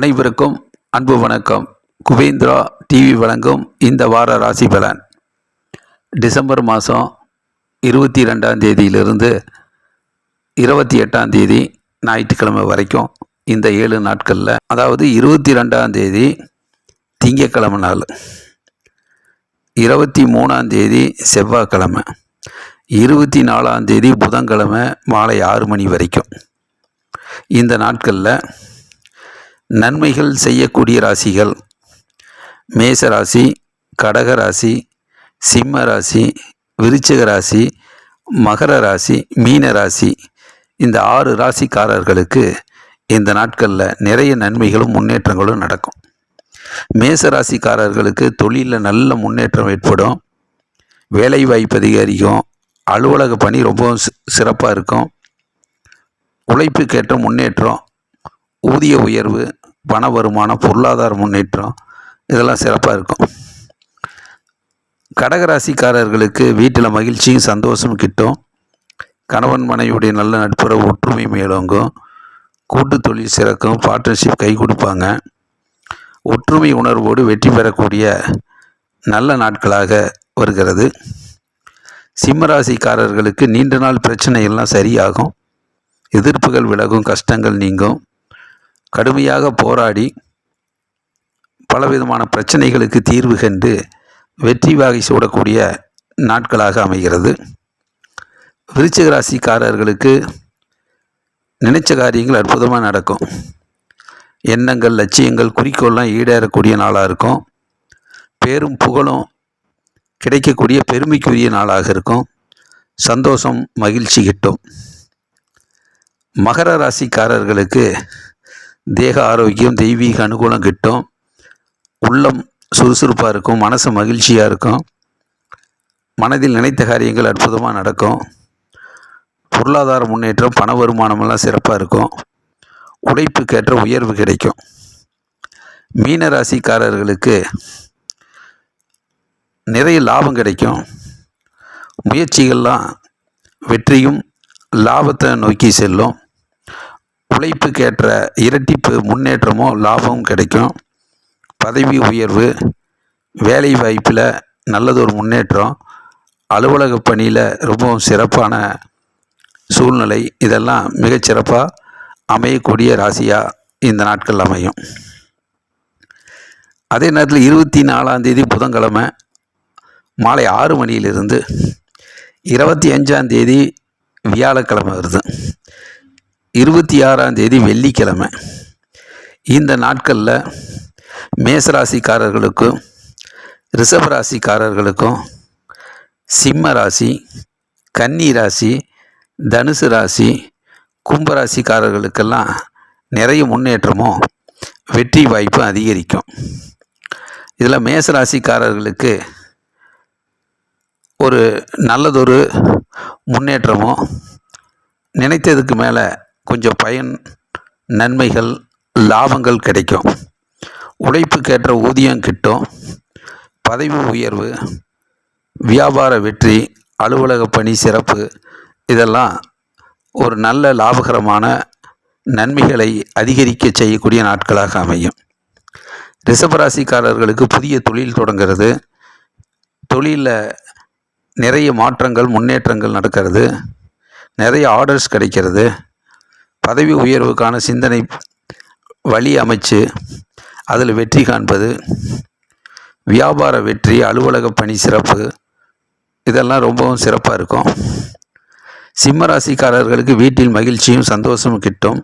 அனைவருக்கும் அன்பு வணக்கம். குபேந்திரா டிவி வழங்கும் இந்த வார ராசி பலன். டிசம்பர் மாதம் இருபத்தி ரெண்டாம் தேதியிலிருந்து இருபத்தி எட்டாம் தேதி ஞாயிற்றுக்கிழமை வரைக்கும் இந்த ஏழு நாட்களில் அதாவது இருபத்தி ரெண்டாம் தேதி திங்கக்கிழமை நாள். இருபத்தி மூணாம் தேதி செவ்வாய்க்கிழமை. இருபத்தி நாலாம் தேதி புதன்கிழமை மாலை ஆறு மணி வரைக்கும். இந்த நாட்களில் நன்மைகள் செய்யக்கூடிய ராசிகள். மேச ராசி கடக ராசி சிம்ம ராசி விருச்சிக ராசி மகர ராசி மீன ராசி. இந்த ஆறு ராசிக்காரர்களுக்கு இந்த நாட்களில் நிறைய நன்மைகளும் முன்னேற்றங்களும் நடக்கும். மேச ராசிக்காரர்களுக்கு தொழிலில் நல்ல முன்னேற்றம் ஏற்படும். வேலை வாய்ப்பு அதிகரிக்கும். அலுவலக பணி ரொம்பவும் சிறப்பாக இருக்கும். உழைப்புக்கேற்ற முன்னேற்றம் ஊதிய உயர்வு பண வருமானம் பொருளாதார முன்னேற்றம் இதெல்லாம் சிறப்பாக இருக்கும். கடகராசிக்காரர்களுக்கு வீட்டில் மகிழ்ச்சியும் சந்தோஷம் கிட்டும். கணவன் மனைவியுடைய நல்ல நட்புறவு ஒற்றுமை மேலோங்கும். கூட்டு தொழில் சிறக்கும் பார்ட்னர்ஷிப் கை கொடுப்பாங்க. ஒற்றுமை உணர்வோடு வெற்றி பெறக்கூடிய நல்ல நாட்களாக வருகிறது. சிம்மராசிக்காரர்களுக்கு நீண்ட நாள் பிரச்சனை எல்லாம் சரியாகும். எதிர்ப்புகள் விலகும் கஷ்டங்கள் நீங்கும். கடுமையாக போராடி பலவிதமான பிரச்சனைகளுக்கு தீர்வு கண்டு வெற்றி வாகை சூடக்கூடிய நாட்களாக அமைகிறது. விருச்சிக ராசிக்காரர்களுக்கு நினைச்ச காரியங்கள் அற்புதமாக நடக்கும். எண்ணங்கள் லட்சியங்கள் குறிக்கோள்லாம் ஈடேறக்கூடிய நாளாக இருக்கும். பேரும் புகழும் கிடைக்கக்கூடிய பெருமைக்குரிய நாளாக இருக்கும். சந்தோஷம் மகிழ்ச்சி கிட்டும். மகர ராசிக்காரர்களுக்கு தேக ஆரோக்கியம் தெய்வீக அனுகூலம் கிட்டும். உள்ளம் சுறுசுறுப்பாக இருக்கும் மனசு மகிழ்ச்சியாக இருக்கும். மனதில் நினைத்த காரியங்கள் அற்புதமாக நடக்கும். பொருளாதார முன்னேற்றம் பண வருமானமெல்லாம் சிறப்பாக இருக்கும். உழைப்புக்கேற்ற உயர்வு கிடைக்கும். மீன ராசிக்காரர்களுக்கு நிறைய லாபம் கிடைக்கும். முயற்சிகள்லாம் வெற்றியும் லாபத்தை நோக்கி செல்லும். உழைப்புக்கேற்ற இரட்டிப்பு முன்னேற்றமும் லாபமும் கிடைக்கும். பதவி உயர்வு வேலை வாய்ப்பில் நல்லதொரு முன்னேற்றம் அலுவலக பணியில் ரொம்பவும் சிறப்பான சூழ்நிலை. இதெல்லாம் மிகச்சிறப்பாக அமையக்கூடிய ராசியாக இந்த நாட்கள் அமையும். அதே நேரத்தில் இருபத்தி நாலாம் தேதி புதன்கிழமை மாலை ஆறு மணியிலிருந்து இருபத்தி அஞ்சாம் தேதி வியாழக்கிழமை வருது. இருபத்தி ஆறாம் தேதி வெள்ளிக்கிழமை. இந்த நாட்களில் மேசராசிக்காரர்களுக்கும் ரிஷபராசிக்காரர்களுக்கும் சிம்ம ராசி கன்னி ராசி தனுசு ராசி கும்பராசிக்காரர்களுக்கெல்லாம் நிறைய முன்னேற்றமும் வெற்றி வாய்ப்பும் அதிகரிக்கும். இதில் மேசராசிக்காரர்களுக்கு ஒரு நல்லதொரு முன்னேற்றமும் நினைத்ததுக்கு மேலே கொஞ்சம் பயன் நன்மைகள் லாபங்கள் கிடைக்கும். உழைப்புக்கேற்ற ஊதியம் கிட்டும். பதவி உயர்வு வியாபார வெற்றி அலுவலக பணி சிறப்பு இதெல்லாம் ஒரு நல்ல லாபகரமான நன்மைகளை அதிகரிக்க செய்யக்கூடிய நாட்களாக அமையும். ரிஷபராசிக்காரர்களுக்கு புதிய தொழில் தொடங்கிறது தொழிலில் நிறைய மாற்றங்கள் முன்னேற்றங்கள் நடக்கிறது நிறைய ஆர்டர்ஸ் கிடைக்கிறது. பதவி உயர்வுக்கான சிந்தனை வழி அமைச்சு அதில் வெற்றி காண்பது வியாபார வெற்றி அலுவலக பணி சிறப்பு இதெல்லாம் ரொம்பவும் சிறப்பாக இருக்கும். சிம்ம ராசிக்காரர்களுக்கு வீட்டில் மகிழ்ச்சியும் சந்தோஷமும் கிட்டும்.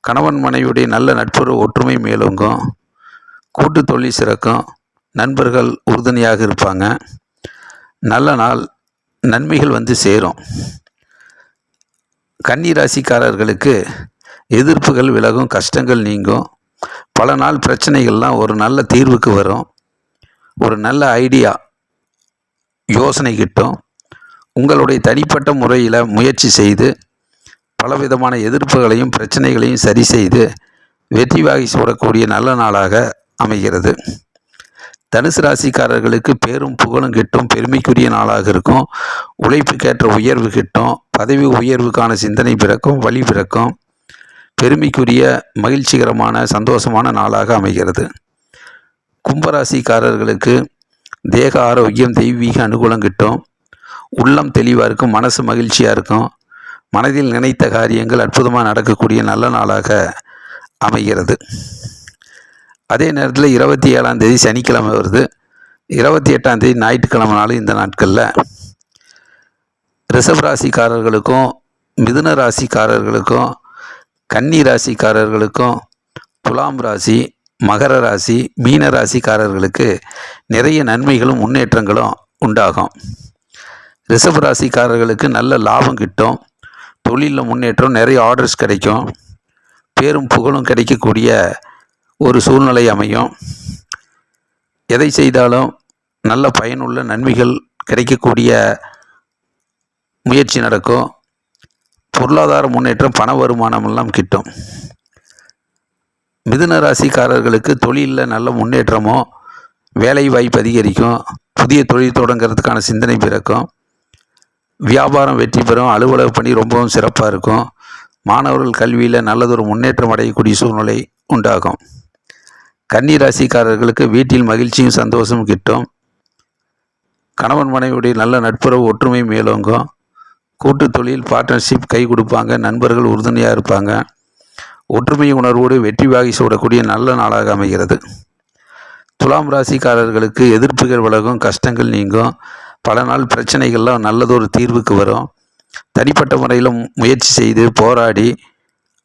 கணவன் மனைவியுடைய நல்ல நட்புறவு ஒற்றுமை மேலோங்கும். கூட்டு தொழில் சிறக்கும். நண்பர்கள் உறுதுணையாக இருப்பாங்க. நல்ல நாள் நன்மைகள் வந்து சேரும். கன்னிராசிக்காரர்களுக்கு எதிர்ப்புகள் விலகும் கஷ்டங்கள் நீங்கும். பல நாள் பிரச்சனைகள்லாம் ஒரு நல்ல தீர்வுக்கு வரும். ஒரு நல்ல ஐடியா யோசனை கிட்டும். உங்களுடைய தனிப்பட்ட முறையில் முயற்சி செய்து பலவிதமான எதிர்ப்புகளையும் பிரச்சனைகளையும் சரி செய்து வெற்றி வாகி சூடக்கூடிய நல்ல நாளாக அமைகிறது. தனுசு ராசிக்காரர்களுக்கு பேரும் புகழும் கிட்டும் பெருமைக்குரிய நாளாக இருக்கும். உழைப்புக்கேற்ற உயர்வு கிட்டும் பதவி உயர்வுக்கான சிந்தனை பிறக்கும் வழி பிறக்கும். பெருமைக்குரிய மகிழ்ச்சிகரமான சந்தோஷமான நாளாக அமைகிறது. கும்பராசிக்காரர்களுக்கு தேக ஆரோக்கியம் தெய்வீக அனுகூலம் கிட்டும். உள்ளம் தெளிவாக இருக்கும் மனசு மகிழ்ச்சியாக இருக்கும். மனதில் நினைத்த காரியங்கள் அற்புதமாக நடக்கக்கூடிய நல்ல நாளாக அமைகிறது. அதே நேரத்தில் இருபத்தி ஏழாம் தேதி சனிக்கிழமை வருது. இருபத்தி எட்டாம் தேதி ஞாயிற்றுக்கிழமை நாள் இந்த நாட்களில் ரிஷப ராசிக்காரர்களுக்கும் மிதுன ராசிக்காரர்களுக்கும் கன்னி ராசிக்காரர்களுக்கும் துலாம் ராசி மகர ராசி மீன ராசிக்காரர்களுக்கு நிறைய நன்மைகளும் முன்னேற்றங்களும் உண்டாகும். ரிஷப ராசிக்காரர்களுக்கு நல்ல லாபம் கிட்டும் தொழிலில் முன்னேற்றம் நிறைய ஆர்டர்ஸ் கிடைக்கும். பேரும் புகழும் கிடைக்கக்கூடிய ஒரு சூழ்நிலை அமையும். எதை செய்தாலும் நல்ல பயனுள்ள நன்மைகள் கிடைக்கக்கூடிய முயற்சி நடக்கும். பொருளாதார முன்னேற்றம் பண வருமானம் எல்லாம் கிட்டும். மிதுன ராசிக்காரர்களுக்கு தொழிலில் நல்ல முன்னேற்றமோ வேலை வாய்ப்பு அதிகரிக்கும். புதிய தொழில் தொடங்கிறதுக்கான சிந்தனை பிறக்கும். வியாபாரம் வெற்றி பெறும். அலுவலக பணி ரொம்பவும் சிறப்பாக இருக்கும். மாணவர்கள் கல்வியில் நல்லதொரு முன்னேற்றம் அடையக்கூடிய சூழ்நிலை உண்டாகும். கன்னி ராசிக்காரர்களுக்கு வீட்டில் மகிழ்ச்சியும் சந்தோஷமும் கிட்டும். கணவன் மனைவியுடைய நல்ல நட்புறவு ஒற்றுமை மேலோங்கும். கூட்டு தொழில் பார்ட்னர்ஷிப் கை கொடுப்பாங்க நண்பர்கள் உறுதுணையாக இருப்பாங்க. ஒற்றுமை உணர்வோடு வெற்றி வாகி சூடக்கூடிய நல்ல நாளாக அமைகிறது. துலாம் ராசிக்காரர்களுக்கு எதிர்ப்புகள் விலகும் கஷ்டங்கள் நீங்கும். பல நாள் பிரச்சனைகள்லாம் நல்லதொரு தீர்வுக்கு வரும். தனிப்பட்ட முறையிலும் முயற்சி செய்து போராடி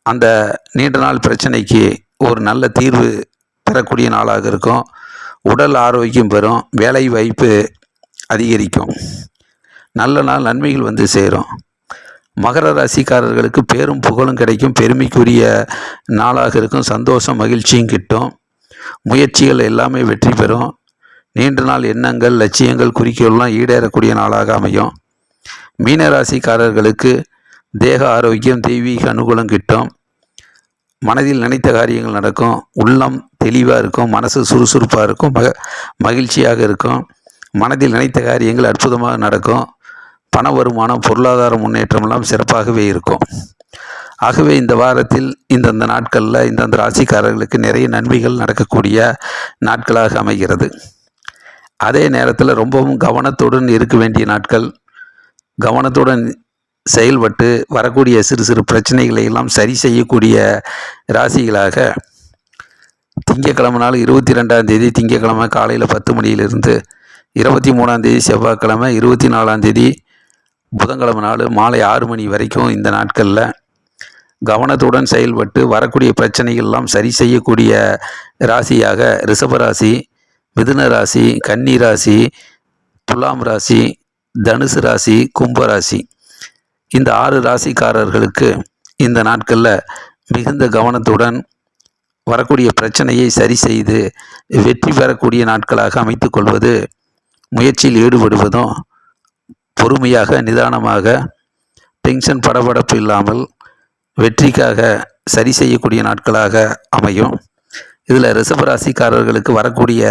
அந்த நீண்ட நாள் பிரச்சனைக்கு ஒரு நல்ல தீர்வு பெறக்கூடிய நாளாக இருக்கும். உடல் ஆரோக்கியம் பெறும். வேலை வாய்ப்பு அதிகரிக்கும். நல்ல நாள் நன்மைகள் வந்து சேரும். மகர ராசிக்காரர்களுக்கு பேரும் புகழும் கிடைக்கும். பெருமைக்குரிய நாளாக இருக்கும். சந்தோஷம் மகிழ்ச்சியும் கிட்டும். முயற்சிகள் எல்லாமே வெற்றி பெறும். நீண்ட நாள் எண்ணங்கள் லட்சியங்கள் குறிக்கோள்லாம் ஈடேறக்கூடிய நாளாக அமையும். மீன ராசிக்காரர்களுக்கு தேக ஆரோக்கியம் தெய்வீக அனுகூலம் கிட்டும். மனதில் நினைத்த காரியங்கள் நடக்கும். உள்ளம் தெளிவாக இருக்கும். மனசு சுறுசுறுப்பாக இருக்கும். மக மகிழ்ச்சியாக இருக்கும். மனதில் நினைத்த காரியங்கள் அற்புதமாக நடக்கும். பண வருமானம் பொருளாதார முன்னேற்றமெல்லாம் சிறப்பாகவே இருக்கும். ஆகவே இந்த வாரத்தில் இந்தந்த நாட்களில் இந்தந்த ராசிக்காரர்களுக்கு நிறைய நன்மைகள் நடக்கக்கூடிய நாட்களாக அமைகிறது. அதே நேரத்தில் ரொம்பவும் கவனத்துடன் இருக்க வேண்டிய நாட்கள். கவனத்துடன் செயல்பட்டு வரக்கூடிய சிறு சிறு பிரச்சனைகளை எல்லாம் சரி செய்யக்கூடிய ராசிகளாக திங்கக்கிழமை நாள் இருபத்தி ரெண்டாம் தேதி திங்கக்கிழமை காலையில் பத்து மணியிலிருந்து இருபத்தி மூணாம் தேதி செவ்வாய்க்கிழமை இருபத்தி நாலாம் தேதி புதன்கிழமை நாள் மாலை ஆறு மணி வரைக்கும் இந்த நாட்களில் கவனத்துடன் செயல்பட்டு வரக்கூடிய பிரச்சனைகள்லாம் சரி செய்யக்கூடிய ராசியாக ரிஷபராசி மிதுன ராசி கன்னி ராசி துலாம் ராசி தனுசு ராசி கும்பராசி இந்த ஆறு ராசிக்காரர்களுக்கு இந்த நாட்களில் மிகுந்த கவனத்துடன் வரக்கூடிய பிரச்சனையை சரி செய்து வெற்றி பெறக்கூடிய நாட்களாக அமைத்து கொள்வது முயற்சியில் ஈடுபடுவதும் பொறுமையாக நிதானமாக டென்ஷன் படபடப்பு இல்லாமல் வெற்றிக்காக சரி செய்யக்கூடிய நாட்களாக அமையும். இதில் ரிசபராசிக்காரர்களுக்கு வரக்கூடிய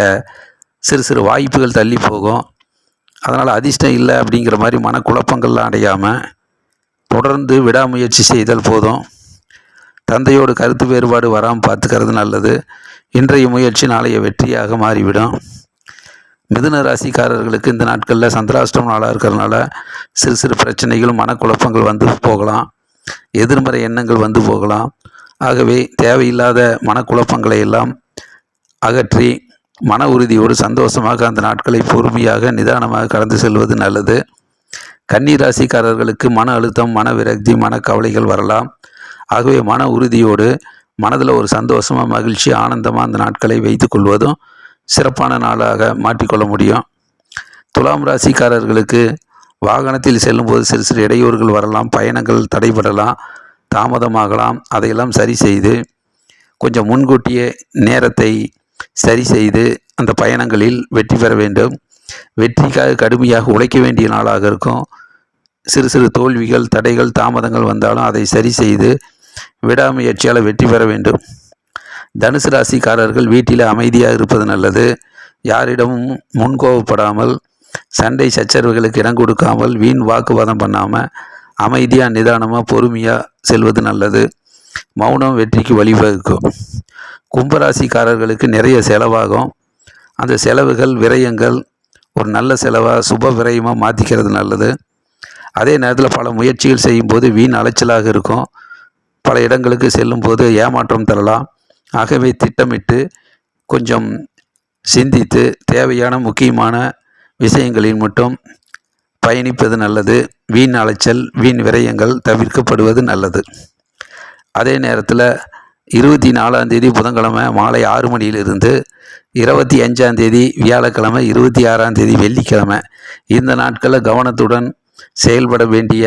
சிறு சிறு வாய்ப்புகள் தள்ளி போகும். அதனால் அதிர்ஷ்டம் இல்லை அப்படிங்கிற மாதிரி மனக்குழப்பங்கள்லாம் அடையாமல் தொடர்ந்து விடாமுயற்சி செய்தால் போதும். தந்தையோடு கருத்து வேறுபாடு வராமல் பார்த்துக்கிறது நல்லது. இன்றைய முயற்சி நாளைய வெற்றியாக மாறிவிடும். மிதுன ராசிக்காரர்களுக்கு இந்த நாட்களில் சந்திராஷ்டம் நாளாக இருக்கிறதுனால சிறு சிறு பிரச்சனைகளும் மனக்குழப்பங்கள் வந்து போகலாம். எதிர்மறை எண்ணங்கள் வந்து போகலாம். ஆகவே தேவையில்லாத மனக்குழப்பங்களை எல்லாம் அகற்றி மன உறுதியோடு சந்தோஷமாக அந்த நாட்களை பொறுமையாக நிதானமாக கடந்து செல்வது நல்லது. கன்னி ராசிக்காரர்களுக்கு மன அழுத்தம் மன விரக்தி மன கவலைகள் வரலாம். ஆகவே மன உறுதியோடு மனதில் ஒரு சந்தோஷமாக மகிழ்ச்சி ஆனந்தமாக அந்த நாட்களை வைத்து கொள்வதும் சிறப்பான நாளாக மாற்றிக்கொள்ள முடியும். துலாம் ராசிக்காரர்களுக்கு வாகனத்தில் செல்லும்போது சிறு சிறு இடையூறுகள் வரலாம் பயணங்கள் தடைபடலாம் தாமதமாகலாம் அதையெல்லாம் சரி செய்து கொஞ்சம் முன்கூட்டியே நேரத்தை சரி செய்து அந்த பயணங்களில் வெற்றி பெற வேண்டும். வெற்றிக்காக கடுமையாக உழைக்க வேண்டிய நாளாக இருக்கும். சிறு சிறு தோல்விகள் தடைகள் தாமதங்கள் வந்தாலும் அதை சரி செய்து விடாமுயற்சியால் வெற்றி பெற வேண்டும். தனுசு ராசிக்காரர்கள் வீட்டில் அமைதியாக இருப்பது நல்லது. யாரிடமும் முன்கோவப்படாமல் சண்டை சச்சரவுகளுக்கு இடம் கொடுக்காமல் வீண் வாக்குவாதம் பண்ணாமல் அமைதியாக நிதானமாக பொறுமையாக செல்வது நல்லது. மௌனம் வெற்றிக்கு வழிவகுக்கும். கும்பராசிக்காரர்களுக்கு நிறைய செலவாகும். அந்த செலவுகள் விரயங்கள் ஒரு நல்ல செலவாக சுப விரயமாக மாற்றிக்கிறது நல்லது. அதே நேரத்தில் பல முயற்சிகள் செய்யும்போது வீண் அலைச்சலாக இருக்கும். பல இடங்களுக்கு செல்லும்போது ஏமாற்றம் தரலாம். ஆகவே திட்டமிட்டு கொஞ்சம் சிந்தித்து தேவையான முக்கியமான விஷயங்களில் மட்டும் பயணிப்பது நல்லது. வீண் அலைச்சல் வீண் விரயங்கள் தவிர்க்கப்படுவது நல்லது. அதே நேரத்தில் இருபத்தி நாலாம் தேதி புதன்கிழமை மாலை ஆறு மணியிலிருந்து இருபத்தி அஞ்சாம் தேதி வியாழக்கிழமை இருபத்தி ஆறாம் தேதி வெள்ளிக்கிழமை. இந்த நாட்களில் கவனத்துடன் செயல்பட வேண்டிய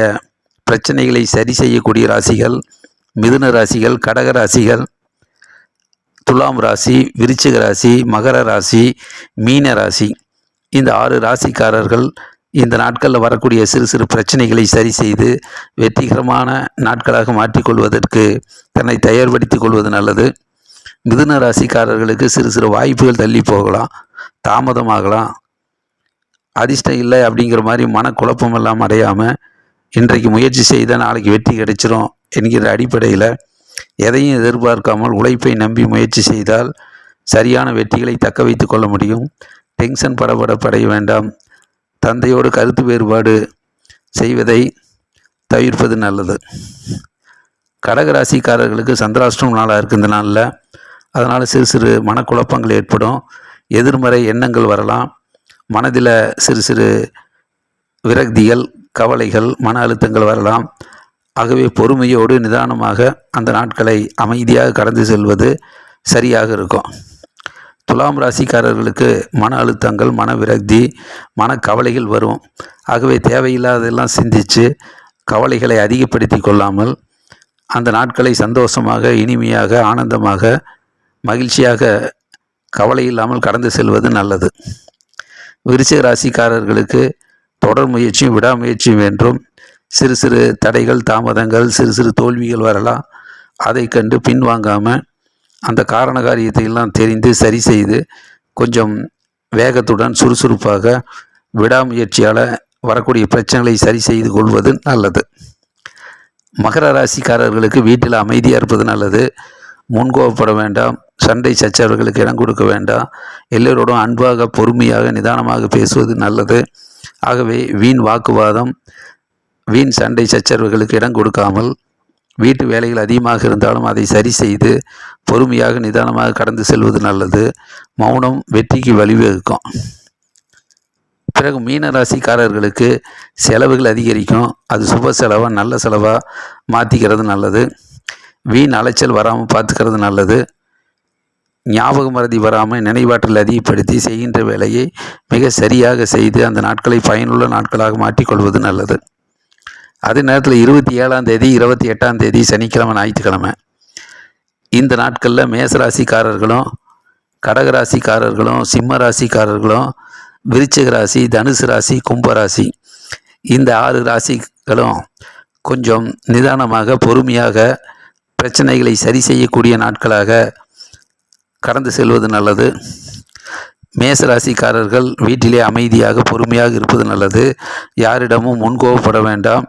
பிரச்சனைகளை சரி செய்யக்கூடிய ராசிகள் மிதுன ராசிகள் கடக ராசிகள் துலாம் ராசி விருச்சிக ராசி மகர ராசி மீன ராசி. இந்த ஆறு ராசிக்காரர்கள் இந்த நாட்களில் வரக்கூடிய சிறு சிறு பிரச்சனைகளை சரி செய்து வெற்றிகரமான நாட்களாக மாற்றிக்கொள்வதற்கு தன்னை தயார்படுத்திக் கொள்வது நல்லது. மிதுன ராசிக்காரர்களுக்கு சிறு சிறு வாய்ப்புகள் தள்ளி போகலாம் தாமதமாகலாம். அதிர்ஷ்டம் இல்லை அப்படிங்கிற மாதிரி மனக்குழப்பம் எல்லாம் அடையாமல் இன்றைக்கு முயற்சி செய்தால் நாளைக்கு வெற்றி கிடைச்சிரும் என்கிற அடிப்படையில் எதையும் எதிர்பார்க்காமல் உழைப்பை நம்பி முயற்சி செய்தால் சரியான வெற்றிகளை தக்க வைத்து கொள்ள முடியும். டென்ஷன் படபடப்படைய வேண்டாம். தந்தையோடு கருத்து வேறுபாடு செய்வதை தவிர்ப்பது நல்லது. கடகராசிக்காரர்களுக்கு சந்திராஷ்டம் நாளாக இருக்கு இந்த நாளில். அதனால் சிறு சிறு மனக்குழப்பங்கள் ஏற்படும். எதிர்மறை எண்ணங்கள் வரலாம். மனதில் சிறு சிறு விரக்திகள் கவலைகள் மன அழுத்தங்கள் வரலாம். ஆகவே பொறுமையோடு நிதானமாக அந்த நாட்களை அமைதியாக கடந்து செல்வது சரியாக இருக்கும். துலாம் ராசிக்காரர்களுக்கு மன அழுத்தங்கள் மன விரக்தி மனக்கவலைகள் வரும். ஆகவே தேவையில்லாததெல்லாம் சிந்தித்து கவலைகளை அதிகப்படுத்தி கொள்ளாமல் அந்த நாட்களை சந்தோஷமாக இனிமையாக ஆனந்தமாக மகிழ்ச்சியாக கவலை இல்லாமல் கடந்து செல்வது நல்லது. விருச்சிக ராசிக்காரர்களுக்கு தொடர் முயற்சியும் விடாமுயற்சியும் வேண்டும் சிறு சிறு தடைகள் தாமதங்கள் சிறு சிறு தோல்விகள் வரலாம். அதை கண்டு பின்வாங்காமல் அந்த காரண காரியத்தை எல்லாம் தெரிந்து சரி செய்து கொஞ்சம் வேகத்துடன் சுறுசுறுப்பாக விடாமுயற்சியால் வரக்கூடிய பிரச்சனைகளை சரி செய்து கொள்வது நல்லது. மகர ராசிக்காரர்களுக்கு வீட்டில் அமைதியாக இருப்பது நல்லது. முன்கோவப்பட வேண்டாம். சண்டை சச்சரவுகளுக்கு இடம் கொடுக்க வேண்டாம். எல்லோரோடும் அன்பாக பொறுமையாக நிதானமாக பேசுவது நல்லது. ஆகவே வீண் வாக்குவாதம் வீண் சண்டை சச்சரவுகளுக்கு இடம் கொடுக்காமல் வீட்டு வேலைகள் அதிகமாக இருந்தாலும் அதை சரி செய்து பொறுமையாக நிதானமாக கடந்து செல்வது நல்லது. மௌனம் வெற்றிக்கு வழிவகுக்கும். பிறகு மீன ராசிக்காரர்களுக்கு செலவுகள் அதிகரிக்கும். அது சுப செலவாக நல்ல செலவாக மாற்றிக்கிறது நல்லது. வீண் அலைச்சல் வராமல் பார்த்துக்கிறது நல்லது. ஞாபக மறதி வராமல் நினைவாற்றல் அதிகப்படுத்தி செய்கின்ற வேலையை மிக சரியாக செய்து அந்த நாட்களை பயனுள்ள நாட்களாக மாற்றிக்கொள்வது நல்லது. அதே நேரத்தில் இருபத்தி ஏழாம் தேதி இருபத்தி எட்டாம் தேதி சனிக்கிழமை ஞாயிற்றுக்கிழமை. இந்த நாட்களில் மேசராசிக்காரர்களும் கடகராசிக்காரர்களும் சிம்ம ராசிக்காரர்களும் விருச்சிக ராசி தனுசு ராசி கும்பராசி இந்த ஆறு ராசிகளும் கொஞ்சம் நிதானமாக பொறுமையாக பிரச்சனைகளை சரி செய்யக்கூடிய நாட்களாக கடந்து செல்வது நல்லது. மேசராசிக்காரர்கள் வீட்டிலே அமைதியாக பொறுமையாக இருப்பது நல்லது. யாரிடமும் முன்கோவப்பட வேண்டாம்.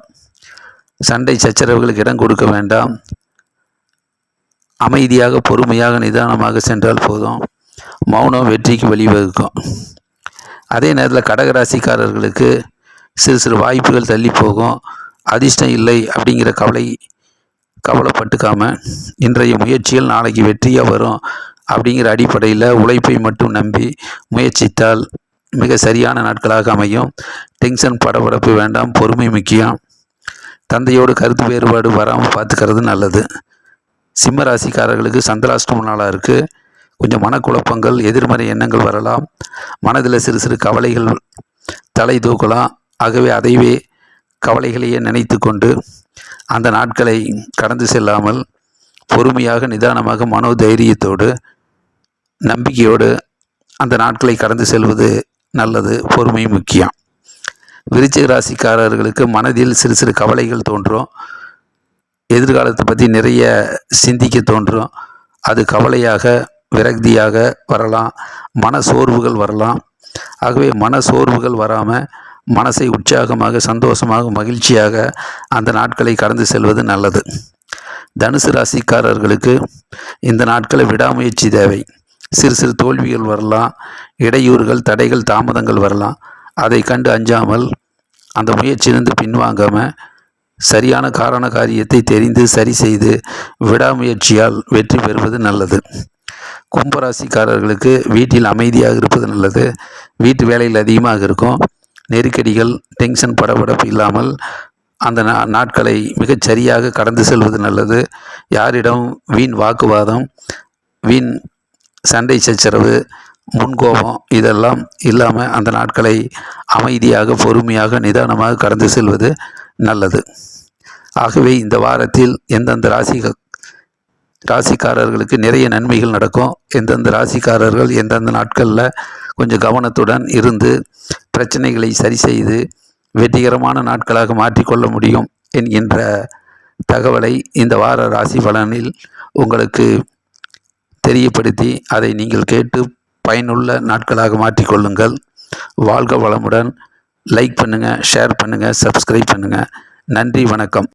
சண்டை சச்சரவுகளுக்கு இடம் கொடுக்க வேண்டாம். அமைதியாக பொறுமையாக நிதானமாக சென்றால் போதும். மௌனம் வெற்றிக்கு வழிவகுக்கும். அதே நேரத்தில் கடகராசிக்காரர்களுக்கு சிறு சிறு வாய்ப்புகள் தள்ளி போகும். அதிர்ஷ்டம் இல்லை அப்படிங்கிற கவலை கவலைப்பட்டுக்காம இன்றைய முயற்சிகள் நாளைக்கு வெற்றியாக வரும் அப்படிங்கிற அடிப்படையில் உழைப்பை மட்டும் நம்பி முயற்சித்தால் மிக சரியான நாட்களாக அமையும். டென்ஷன் படபடப்பு வேண்டாம். பொறுமை முக்கியம். தந்தையோடு கருத்து வேறுபாடு வராமல் பார்த்துக்கிறது நல்லது. சிம்ம ராசிக்காரர்களுக்கு சந்திராஷ்டம நாளாக இருக்குது கொஞ்சம் மனக்குழப்பங்கள் எதிர்மறை எண்ணங்கள் வரலாம். மனதில் சிறு சிறு கவலைகள் தலை தூக்கலாம். ஆகவே அதைவே கவலைகளையே நினைத்து கொண்டு அந்த நாட்களை கடந்து செல்லாமல் பொறுமையாக நிதானமாக மனோதைரியத்தோடு நம்பிக்கையோடு அந்த நாட்களை கடந்து செல்வது நல்லது. பொறுமை முக்கியம். விருச்சிக ராசிக்காரர்களுக்கு மனதில் சிறு சிறு கவலைகள் தோன்றும். எதிர்காலத்தை பற்றி நிறைய சிந்திக்க தோன்றும். அது கவலையாக விரக்தியாக வரலாம். மன சோர்வுகள் வரலாம். ஆகவே மன சோர்வுகள் வராமல் மனசை உற்சாகமாக சந்தோஷமாக மகிழ்ச்சியாக அந்த நாட்களை கடந்து செல்வது நல்லது. தனுசு ராசிக்காரர்களுக்கு இந்த நாட்களை விடாமுயற்சி தேவை. சிறு சிறு தோல்விகள் வரலாம். இடையூறுகள் தடைகள் தாமதங்கள் வரலாம். அதை கண்டு அஞ்சாமல் அந்த முயற்சியிலிருந்து பின்வாங்காமல் சரியான காரண காரியத்தை தெரிந்து சரி செய்து விடாமுயற்சியால் வெற்றி பெறுவது நல்லது. கும்பராசிக்காரர்களுக்கு வீட்டில் அமைதியாக இருப்பது நல்லது. வீட்டு வேலையில் அதிகமாக இருக்கும். நெருக்கடிகள் டென்ஷன் படபடப்பு இல்லாமல் அந்த நா நாட்களை மிகச் சரியாக கடந்து செல்வது நல்லது. யாரிடம் வீண் வாக்குவாதம் வீண் சண்டை சச்சரவு முன்கோபம் இதெல்லாம் இல்லாமல் அந்த நாட்களை அமைதியாக பொறுமையாக நிதானமாக கடந்து செல்வது நல்லது. ஆகவே இந்த வாரத்தில் எந்தெந்த ராசி ராசிக்காரர்களுக்கு நிறைய நன்மைகள் நடக்கும் எந்தெந்த ராசிக்காரர்கள் எந்தெந்த நாட்களில் கொஞ்சம் கவனத்துடன் இருந்து பிரச்சனைகளை சரி செய்து வெற்றிகரமான நாட்களாக மாற்றிக்கொள்ள முடியும் என்கின்ற தகவலை இந்த வார ராசி பலனில் உங்களுக்கு தெரியப்படுத்தி அதை நீங்கள் கேட்டு பயனுள்ள நாட்களாக மாற்றிக்கொள்ளுங்கள். வாழ்க வளமுடன். லைக் பண்ணுங்கள் ஷேர் பண்ணுங்கள் சப்ஸ்கிரைப் பண்ணுங்கள் நன்றி வணக்கம்.